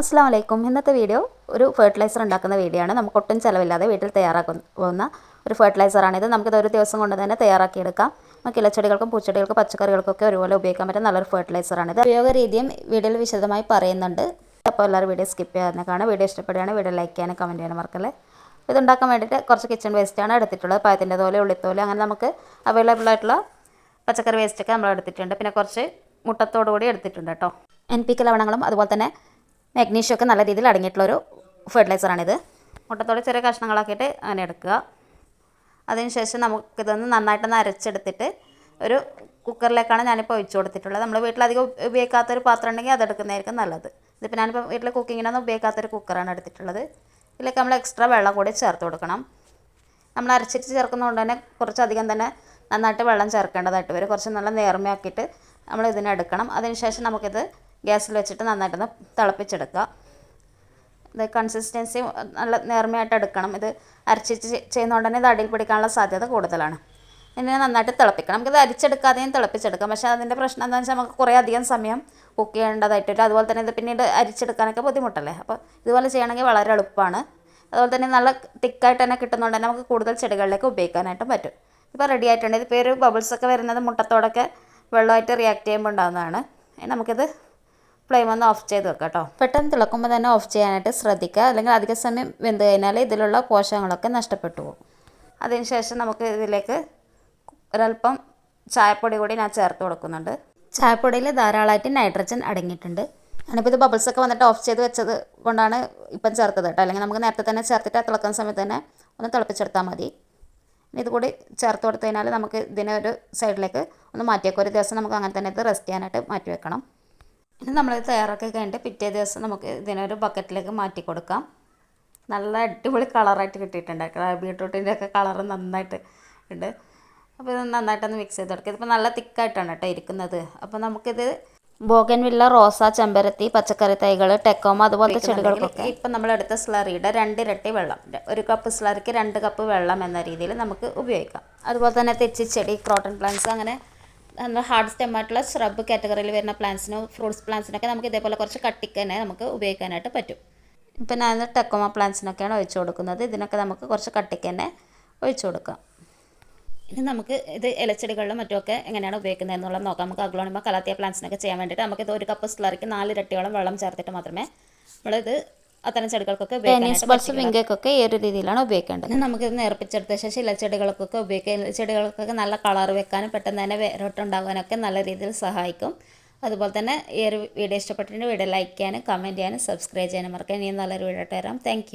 അസ്സാം വലൈക്കും ഇന്നത്തെ വീഡിയോ ഒരു ഫെർട്ടിലൈസർ ഉണ്ടാക്കുന്ന വീഡിയോ ആണ്. നമുക്ക് ഒട്ടും ചിലവില്ലാതെ വീട്ടിൽ തയ്യാറാക്കുന്ന ഒരു ഫെർട്ടിലൈസറാണിത് നമുക്കിത് ഒരു ദിവസം കൊണ്ട് തന്നെ തയ്യാറാക്കിയെടുക്കാം. നമുക്ക് ഇലച്ചെടികൾക്കും പൂച്ചെടികൾക്കും പച്ചക്കറികൾക്കൊക്കെ ഒരുപോലെ ഉപയോഗിക്കാൻ പറ്റുന്ന നല്ലൊരു ഫെർട്ടിലൈസറാണിത് ഉപയോഗ രീതിയും വീഡിയോയിൽ വിശദമായി പറയുന്നുണ്ട്. അപ്പോൾ എല്ലാവരും വീഡിയോ സ്കിപ്പ് ചെയ്യാതെ കാണാം വീഡിയോ ഇഷ്ടപ്പെടുകയാണ് വീഡിയോ ലൈക്ക് ചെയ്യാനും കമന്റ് ചെയ്യാനും മറക്കല്ലേ. ഇത് ഉണ്ടാക്കാൻ വേണ്ടിയിട്ട് കുറച്ച് കിച്ചൺ വേസ്റ്റാണ് എടുത്തിട്ടുള്ളത്. പായത്തിന്റെ തോൽ ഉള്ളിത്തോൽ അങ്ങനെ നമുക്ക് അവൈലബിൾ ആയിട്ടുള്ള പച്ചക്കറി വേസ്റ്റൊക്കെ നമ്മൾ എടുത്തിട്ടുണ്ട്. പിന്നെ കുറച്ച് മുട്ടത്തോടു കൂടി എടുത്തിട്ടുണ്ട് കേട്ടോ. എൻ പി കെ ലവണങ്ങളും അതുപോലെ തന്നെ മാഗ്നീഷ്യം ഒക്കെ നല്ല രീതിയിൽ അടങ്ങിയിട്ടുള്ളൊരു ഫെർട്ടിലൈസറാണിത് മുട്ടത്തോടെ ചെറിയ കഷ്ണങ്ങളാക്കിയിട്ട് അങ്ങനെ എടുക്കുക. അതിനുശേഷം നമുക്കിതൊന്ന് നന്നായിട്ടൊന്ന് അരച്ചെടുത്തിട്ട് ഒരു കുക്കറിലേക്കാണ് ഞാനിപ്പോൾ ഒഴിച്ചു കൊടുത്തിട്ടുള്ളത്. നമ്മൾ വീട്ടിലധികം ഉപയോഗിക്കാത്തൊരു പാത്രം ഉണ്ടെങ്കിൽ അതെടുക്കുന്നതായിരിക്കും നല്ലത്. ഇതിപ്പോൾ ഞാനിപ്പോൾ വീട്ടിൽ കുക്കിങ്ങിനൊന്നും ഉപയോഗിക്കാത്തൊരു കുക്കറാണ് എടുത്തിട്ടുള്ളത്. ഇതിലേക്ക് നമ്മൾ എക്സ്ട്രാ വെള്ളം കൂടി ചേർത്ത് കൊടുക്കണം. നമ്മൾ അരച്ചിട്ട് ചേർക്കുന്നതുകൊണ്ട് തന്നെ കുറച്ചധികം തന്നെ നന്നായിട്ട് വെള്ളം ചേർക്കേണ്ടതായിട്ട് വരും. കുറച്ച് നല്ല നേർമയാക്കിയിട്ട് നമ്മൾ ഇതിനെടുക്കണം അതിനുശേഷം നമുക്കിത് ഗ്യാസിൽ വെച്ചിട്ട് നന്നായിട്ടൊന്ന് തിളപ്പിച്ചെടുക്കുക. ഇത് കൺസിസ്റ്റൻസി നല്ല നേർമയായിട്ട് എടുക്കണം. ഇത് അരച്ചിട്ട് ചെയ്യുന്നതുകൊണ്ട് തന്നെ ഇത് അടിയിൽ പിടിക്കാനുള്ള സാധ്യത കൂടുതലാണ്. ഇതിനെ നന്നായിട്ട് തിളപ്പിക്കണം. നമുക്കിത് അരിച്ചെടുക്കാതെയും തിളപ്പിച്ചെടുക്കാം. പക്ഷേ അതിന്റെ പ്രശ്നം എന്താണെന്ന് വെച്ചാൽ നമുക്ക് കുറേ അധികം സമയം കുക്ക് ചെയ്യേണ്ടതായിട്ട് വരും. അതുപോലെ തന്നെ ഇത് പിന്നീട് അരിച്ചെടുക്കാനൊക്കെ ബുദ്ധിമുട്ടല്ലേ? അപ്പോൾ ഇതുപോലെ ചെയ്യണമെങ്കിൽ വളരെ എളുപ്പമാണ്. അതുപോലെ തന്നെ നല്ല തിക്കായിട്ട് തന്നെ കിട്ടുന്നതുകൊണ്ട് തന്നെ നമുക്ക് കൂടുതൽ ചെടികളിലേക്ക് ഉപയോഗിക്കാനായിട്ടും പറ്റും. ഇപ്പോൾ റെഡി ആയിട്ടുണ്ട്. ഇതിപ്പോൾ ഒരു ബബിൾസൊക്കെ വരുന്നത് മുട്ടത്തോടൊക്കെ വെള്ളമായിട്ട് റിയാക്ട് ചെയ്യുമ്പോൾ ഉണ്ടാകുന്നതാണ് നമുക്കിത് ഫ്ലെയിം ഒന്ന് ഓഫ് ചെയ്ത് വെക്കാം കേട്ടോ പെട്ടെന്ന് തിളക്കുമ്പോൾ തന്നെ ഓഫ് ചെയ്യാനായിട്ട് ശ്രദ്ധിക്കുക അല്ലെങ്കിൽ അധിക സമയം വെന്ത് കഴിഞ്ഞാൽ ഇതിലുള്ള പോഷകങ്ങളൊക്കെ നഷ്ടപ്പെട്ടു പോകും. അതിനുശേഷം നമുക്ക് ഇതിലേക്ക് ഒരല്പം ചായപ്പൊടി കൂടി ഞാൻ ചേർത്ത് കൊടുക്കുന്നുണ്ട്. ചായപ്പൊടിയിൽ ധാരാളമായിട്ട് നൈട്രജൻ അടങ്ങിയിട്ടുണ്ട്. ഞാനിപ്പോൾ ഇത് ബബിൾസൊക്കെ വന്നിട്ട് ഓഫ് ചെയ്ത് വെച്ചത് കൊണ്ടാണ് ഇപ്പം ചേർത്തത് കേട്ടോ അല്ലെങ്കിൽ നമുക്ക് നേരത്തെ തന്നെ ചേർത്തിട്ട് തിളക്കുന്ന സമയത്ത് തന്നെ ഒന്ന് തിളപ്പിച്ചെടുത്താൽ മതി. ഇത് കൂടി ചേർത്ത് കൊടുത്തു കഴിഞ്ഞാൽ നമുക്ക് ഇതിനെ ഒരു സൈഡിലേക്ക് ഒന്ന് മാറ്റിയേക്കും. ഒരു ദിവസം നമുക്ക് അങ്ങനെ തന്നെ ഇത് റെസ്റ്റ് ചെയ്യാനായിട്ട് മാറ്റി വെക്കണം. ഇത് നമ്മൾ തയ്യാറാക്കി കഴിഞ്ഞിട്ട് പിറ്റേ ദിവസം നമുക്ക് ഇതിനൊരു ബക്കറ്റിലേക്ക് മാറ്റി കൊടുക്കാം. നല്ല അടിപൊളി കളറായിട്ട് കിട്ടിയിട്ടുണ്ട്. ബീട്രൂട്ടിന്റെ ഒക്കെ കളർ നന്നായിട്ട് ഉണ്ട്. അപ്പോൾ ഇത് നന്നായിട്ടൊന്ന് മിക്സ് ചെയ്ത് കൊടുക്കുക ഇതിപ്പോൾ നല്ല തിക്കായിട്ടാണ് കേട്ടോ ഇരിക്കുന്നത്. അപ്പോൾ നമുക്കിത് ബോഗൻവില്ല റോസ ചെമ്പരത്തി പച്ചക്കറി തൈകൾ ടെക്കോമ അതുപോലത്തെ ചെടികൾക്കൊക്കെ ഇപ്പം നമ്മളെടുത്ത സ്ലറിയുടെ രണ്ടിരട്ടി വെള്ളം. ഒരു കപ്പ് സ്ലറിക്ക് രണ്ട് കപ്പ് വെള്ളം എന്ന രീതിയിൽ നമുക്ക് ഉപയോഗിക്കാം. അതുപോലെ തന്നെ തെച്ചിച്ചെടി ക്രോട്ടൺ പ്ലാന്റ്സ് അങ്ങനെ ഹാർഡ് സ്റ്റെമ്മായിട്ടുള്ള ഷ്രബ് കാറ്റഗറിയിൽ വരുന്ന പ്ലാന്റ്സിനും ഫ്രൂട്ട്സ് പ്ലാന്റ്സിനൊക്കെ നമുക്ക് ഇതേപോലെ കുറച്ച് കട്ടിക്ക് തന്നെ നമുക്ക് ഉപയോഗിക്കാനായിട്ട് പറ്റും. ഇപ്പം ഞാൻ ടെക്കോമ പ്ലാന്റ്സിനൊക്കെയാണ് ഒഴിച്ചു കൊടുക്കുന്നത്. ഇതിനൊക്കെ നമുക്ക് കുറച്ച് കട്ടിക്ക് തന്നെ ഒഴിച്ചു കൊടുക്കാം. ഇനി നമുക്ക് ഇത് ഇലച്ചെടികളിലും മറ്റുമൊക്കെ എങ്ങനെയാണ് ഉപയോഗിക്കുന്നത് എന്നുള്ളത് നോക്കാം. നമുക്ക് അഗ്ലോണിമ കലാത്തിയ പ്ലാന്റ്സിനൊക്കെ ചെയ്യാൻ വേണ്ടിയിട്ട് നമുക്കിത് ഒരു കപ്പ് സ്ലറിക്ക് നാല് ഇരട്ടിയോളം വെള്ളം ചേർത്തിട്ട് മാത്രമേ നമ്മളിത് അത്തരം ചെടികൾക്കൊക്കെ ബൾസ് വിങ്കയ്ക്കൊക്കെ ഈ ഒരു രീതിയിലാണ് ഉപയോഗിക്കേണ്ടത്. നമുക്ക് നേർപ്പിച്ചെടുത്ത ശേഷം ഇലച്ചെടികൾക്കൊക്കെ ഉപയോഗിക്കുക ഇലച്ചെടികൾക്കൊക്കെ നല്ല കളർ വെക്കാനും പെട്ടെന്ന് തന്നെ വേരോട്ടുണ്ടാകാനൊക്കെ നല്ല രീതിയിൽ സഹായിക്കും. അതുപോലെ തന്നെ ഈ ഒരു വീഡിയോ ഇഷ്ടപ്പെട്ടിട്ടുണ്ടെങ്കിൽ വീഡിയോ ലൈക്ക് ചെയ്യാനും കമന്റ് ചെയ്യാനും സബ്സ്ക്രൈബ് ചെയ്യാനും മറക്കാൻ ഇനിയും നല്ലൊരു വീഡിയോ തരാം താങ്ക്